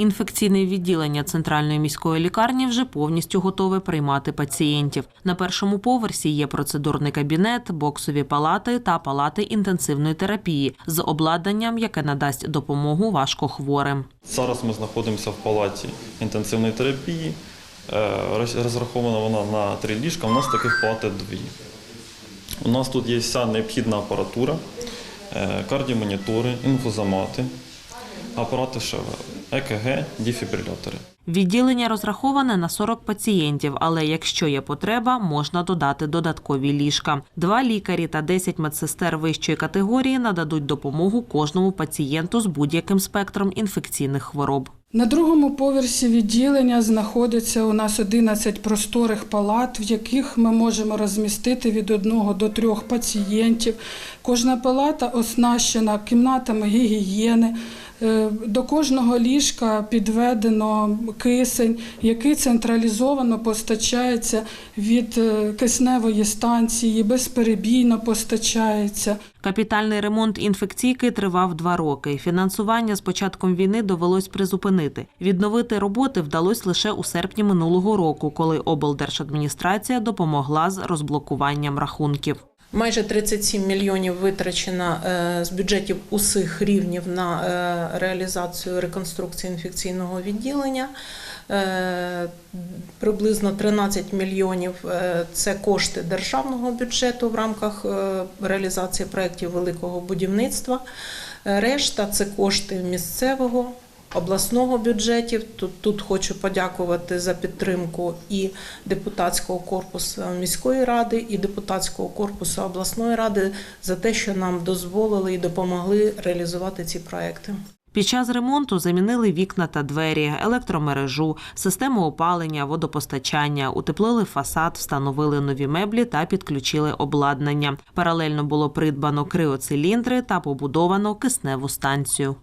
Інфекційне відділення центральної міської лікарні вже повністю готове приймати пацієнтів. На першому поверсі є процедурний кабінет, боксові палати та палати інтенсивної терапії з обладнанням, яке надасть допомогу важкохворим. Зараз ми знаходимося в палаті інтенсивної терапії. Е, Розрахована вона на три ліжка. У нас таких палат дві. У нас тут є вся необхідна апаратура, е, кардіомонітори, інфузомати, апарати ШВ, ЕКГ, дефібрилятори. Відділення розраховане на 40 пацієнтів, але якщо є потреба, можна додати додаткові ліжка. Два лікарі та 10 медсестер вищої категорії нададуть допомогу кожному пацієнту з будь-яким спектром інфекційних хвороб. На другому поверсі відділення знаходиться у нас 11 просторих палат, в яких ми можемо розмістити від одного до трьох пацієнтів. Кожна палата оснащена кімнатами гігієни. Е, До кожного ліжка підведено кисень, який централізовано постачається від е, кисневої станції, безперебійно постачається. Капітальний ремонт інфекційки тривав два роки. Фінансування з початком війни довелось призупинити. Відновити роботи вдалося лише у серпні минулого року, коли облдержадміністрація допомогла з розблокуванням рахунків. Майже 37 мільйонів витрачено е, з бюджетів усіх рівнів на е, реалізацію реконструкції інфекційного відділення. Е, Приблизно 13 мільйонів це кошти державного бюджету в рамках реалізації проєктів великого будівництва. Решта це кошти місцевого обласного бюджетів. Тут, тут хочу подякувати за підтримку і депутатського корпусу міської ради, і депутатського корпусу обласної ради за те, що нам дозволили і допомогли реалізувати ці проекти. Під час ремонту замінили вікна та двері, електромережу, систему опалення, водопостачання, утеплили фасад, встановили нові меблі та підключили обладнання. Паралельно було придбано криоциліндри та побудовано кисневу станцію.